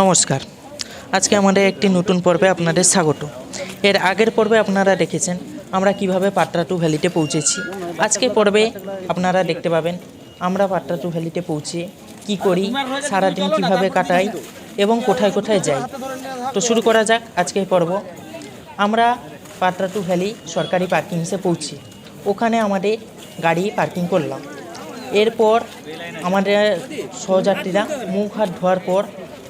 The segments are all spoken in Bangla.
নমস্কার। আজকে আমাদের একটি নতুন পর্বে আপনাদের স্বাগত। এর আগের পর্বে আপনারা দেখেছেন আমরা কীভাবে পাট্রা টু ভ্যালিতে পৌঁছেছি। আজকের পর্বে আপনারা দেখতে পাবেন আমরা পাট্রা টু ভ্যালিতে পৌঁছে কি করি, সারাদিন কীভাবে কাটাই এবং কোথায় কোথায় যাই। তো শুরু করা যাক আজকের পর্ব। আমরা পাট্রা টু ভ্যালি সরকারি পার্কিংসে পৌঁছি। ওখানে আমাদের গাড়ি পার্কিং করলাম। এরপর আমাদের সহযাত্রীরা মুখ হাত ধোয়ার পর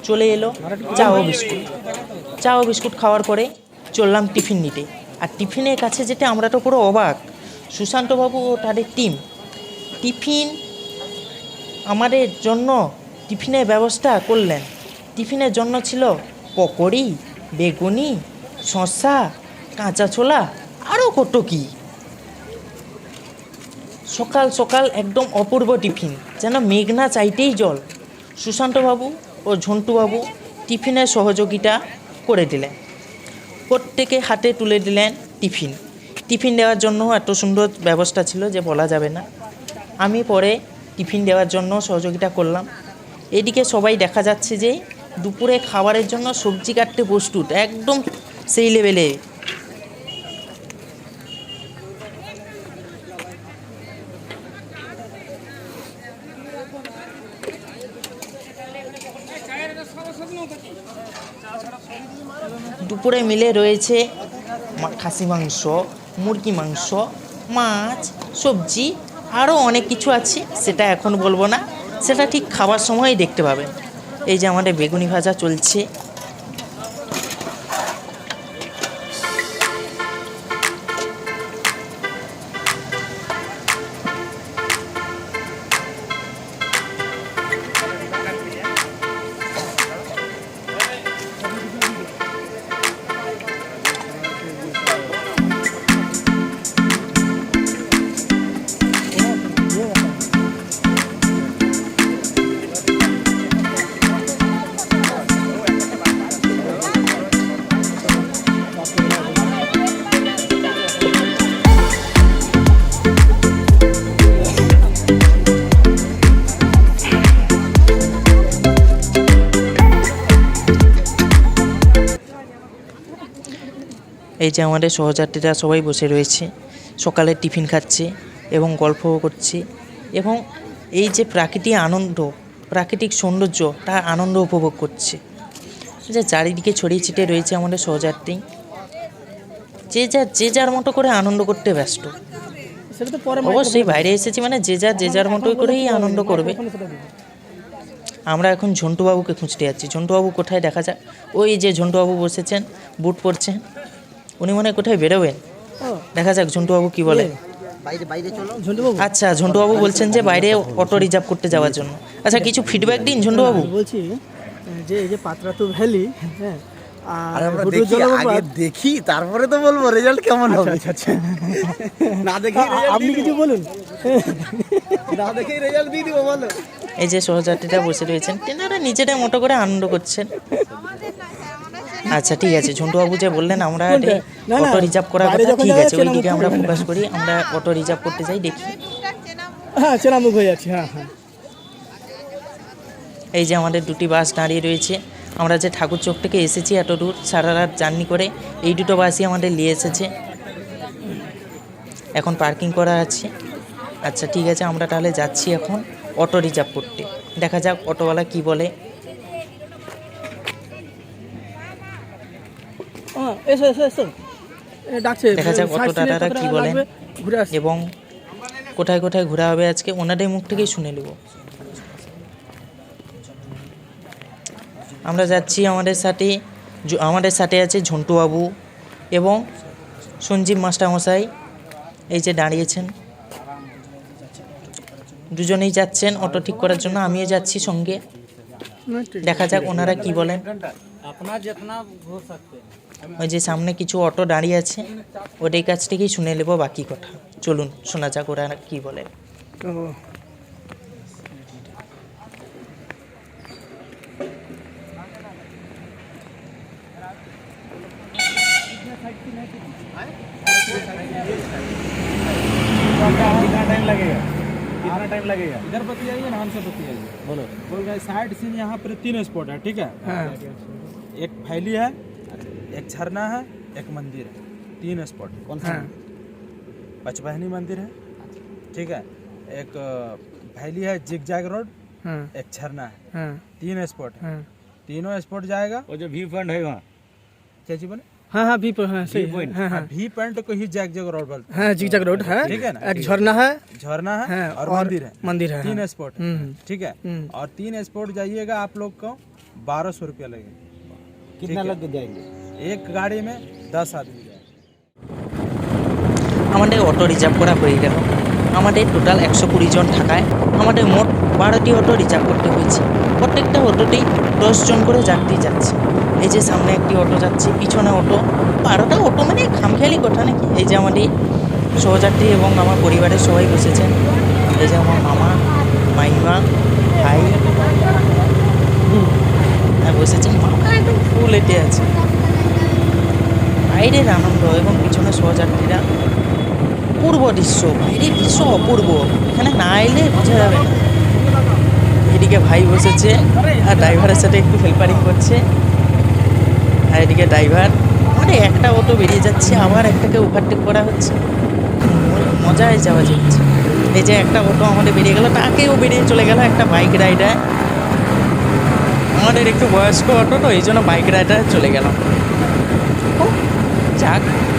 চলে এলো চা ও বিস্কুট। চা ও বিস্কুট খাওয়ার পরে চললাম টিফিন নিতে। আর টিফিনের কাছে যেতে আমরা তো পুরো অবাক। সুশান্তবাবু ও তাদের টিম টিফিন আমাদের জন্য টিফিনের ব্যবস্থা করলেন। টিফিনের জন্য ছিল পকোড়ি, বেগুনি, শসা, কাঁচা ছোলা আরও কত কী। সকাল সকাল একদম অপূর্ব টিফিন। যেন মেঘনা চাইতেই জল। সুশান্তবাবু ও ঝন্টুবাবু টিফিনের সহযোগিতা করে দিলেন। প্রত্যেকে হাতে তুলে দিলেন টিফিন। টিফিন দেওয়ার জন্য এত সুন্দর ব্যবস্থা ছিল যে বলা যাবে না। আমি পরে টিফিন দেওয়ার জন্য সহযোগিতা করলাম। এদিকে সবাই দেখা যাচ্ছে যে দুপুরে খাবারের জন্য সবজি কাটতে প্রস্তুত। একদম সেই লেভেলে দুপুরে মিলে রয়েছে খাসি মাংস, মুরগি মাংস, মাছ, সবজি, আরও অনেক কিছু আছে, সেটা এখন বলব না। সেটা ঠিক খাবার সময়ই দেখতে পাবেন। এই যে আমাদের বেগুনি ভাজা চলছে। এই যে আমাদের সহযাত্রীরা সবাই বসে রয়েছে সকালে টিফিন খাচ্ছে এবং গল্পও করছে এবং এই যে প্রাকৃতিক আনন্দ প্রাকৃতিক সৌন্দর্য তার আনন্দ উপভোগ করছে। যে চারিদিকে ছড়িয়ে ছিটিয়ে রয়েছে আমাদের সহযাত্রী। যে যার যে যার মতো করে আনন্দ করতে ব্যস্ত। পরে অবশ্যই বাইরে এসেছি মানে যে যার যে যার মতো করেই আনন্দ করবে। আমরা এখন ঝন্টুবাবুকে খুঁজতে যাচ্ছি। ঝন্টুবাবু কোথায়? দেখা যাক। ওই যে ঝন্টুবাবু বসেছেন বুট পরছেন। উনি মনে হয় কোথায় বেরোবেন? দেখা যাক ঝন্টুবাবু কি বলে। আচ্ছা ঝন্টুবাবু বলছেন যে বাইরে অটো রিজার্ভ করতে যাওয়ার জন্য। আচ্ছা কিছু ফিডব্যাক দিন ঝন্টুবাবু। বলছি যে এই যে পাত্রাতু ভ্যালি হ্যাঁ আর আমরা দেখি আগে দেখি তারপরে তো বলব রেজাল্ট কেমন হবে। আচ্ছা আচ্ছা। না দেখি আপনি কিছু বলুন। না দেখেই রেজাল্ট দিয়ে দিবো বলো। এই যে সহযাত্রীরা বসে রয়েছেন তেনারা নিজেদের মতো করে আনন্দ করছেন। আচ্ছা ঠিক আছে। ঝন্টুবাবু যে বললেন আমরা অটো রিজার্ভ করার কথা ঠিক আছে ওই দিকে আমরা। ফোকাস করি আমরা অটো রিজার্ভ করতে যাই দেখি। হ্যাঁ চেনামুখ হয়ে যাচ্ছে হ্যাঁ হ্যাঁ। এই যে আমাদের দুটি বাস দাঁড়িয়ে রয়েছে আমরা যে ঠাকুর চোখ থেকে এসেছি এত দূর সারা রাত জার্নি করে এই দুটো বাসই আমাদের নিয়ে এসেছে। এখন পার্কিং করা আছে। আচ্ছা ঠিক আছে আমরা তাহলে যাচ্ছি এখন অটো রিজার্ভ করতে। দেখা যাক অটোওয়ালা কি বলে। এসো এসো এসো। ডাকছে। দেখা যাক কত টাকাটা কি বলেন এবং কোথায় কোথায় ঘোরা হবে আজকে ওনাদের মুখ থেকেই শুনে নেব। আমরা যাচ্ছি আমাদের সাথে আমাদের সাথে আছে ঝন্টু বাবু এবং সঞ্জীব মাস্টারমশাই। এই যে দাঁড়িয়েছেন। দুজনেই যাচ্ছেন অটো ঠিক করার জন্য আমিও যাচ্ছি সঙ্গে। দেখা যাক ওনারা কি বলেন। আপনার ওই যে সামনে কিছু অটো দাঁড়িয়ে আছে ওদের কাছ থেকেই শুনে নেব বাকি কথা চলুন শোনা যাক ওরা কি বলে ও, कितना टाइम लगेगा कितना टाइम लगेगा इधर बतियाइए ना हमसे बतियाइए बोलो बोल रहे साइड सीन यहाँ पर तीन स्पॉट है ठीक है हाँ एक फैली है एक झरना है एक मंदिर है तीन स्पॉट कौन हाँ। पचबहनी मंदिर है ठीक है? एक फैली है जिग जैग रोड हाँ। एक झरना है हाँ। तीन स्पॉट है। हाँ। तीनों स्पॉट जाएगा। वो जो व्यू पॉइंट है वहाँ। क्या जी बोले? हाँ हाँ भी हाँ सही है। हाँ हाँ। भी पॉइंट को ही जैग जैग रोड बोलते हाँ। जिगजैग रोड है। ठीक है ना? एक झरना है। झरना है और और मंदिर है। मंदिर है, तीन। स्पॉट हम्म, ठीक है? हम्म। और तीन स्पॉट जाइएगा आप लोग को बारह सौ रुपया लगेगा। कितना लग जाएँगे? एक गाड़ी में दस आदमी जाएगा আমাদের অটো রিজার্ভ করা হয়ে গেল আমাদের টোটাল একশো কুড়ি জন থাকায় আমাদের মোট বারোটি অটো রিজার্ভ করতে হয়েছে প্রত্যেকটা অটোতেই দশজন করে যাত্রী যাচ্ছে এই যে সামনে একটি অটো যাচ্ছে পিছনে অটো বারোটা অটো মানে খামখেয়ালি কথা নাকি এই যে আমাদের সহযাত্রী এবং আমার পরিবারের সবাই বসেছেন এই যে আমার মামা মাইমা ভাই হ্যাঁ বসেছেন মামা একদম ফুল এটে আছে বাইরের আনন্দ এবং পিছনে সহযাত্রীরা অপূর্ব দৃশ্য, বাইরের দৃশ্য অপূর্ব। এখানে না এলে বোঝা যাবে না। এদিকে ভাই বসেছে আর ড্রাইভারের সাথে একটু হেল্পারিং করছে। আর এদিকে ড্রাইভার মানে একটা অটো বেরিয়ে যাচ্ছে, আবার একটাকে ওভারটেক করা হচ্ছে। মজায় যাওয়া যাচ্ছে। এই যে একটা অটো আমাদের বেরিয়ে গেল, তাকেও বেরিয়ে চলে গেল একটা বাইক রাইডার আমাদের একটু বয়স্ক অটো তো, এই জন্য বাইক রাইডার চলে গেলাম। যাক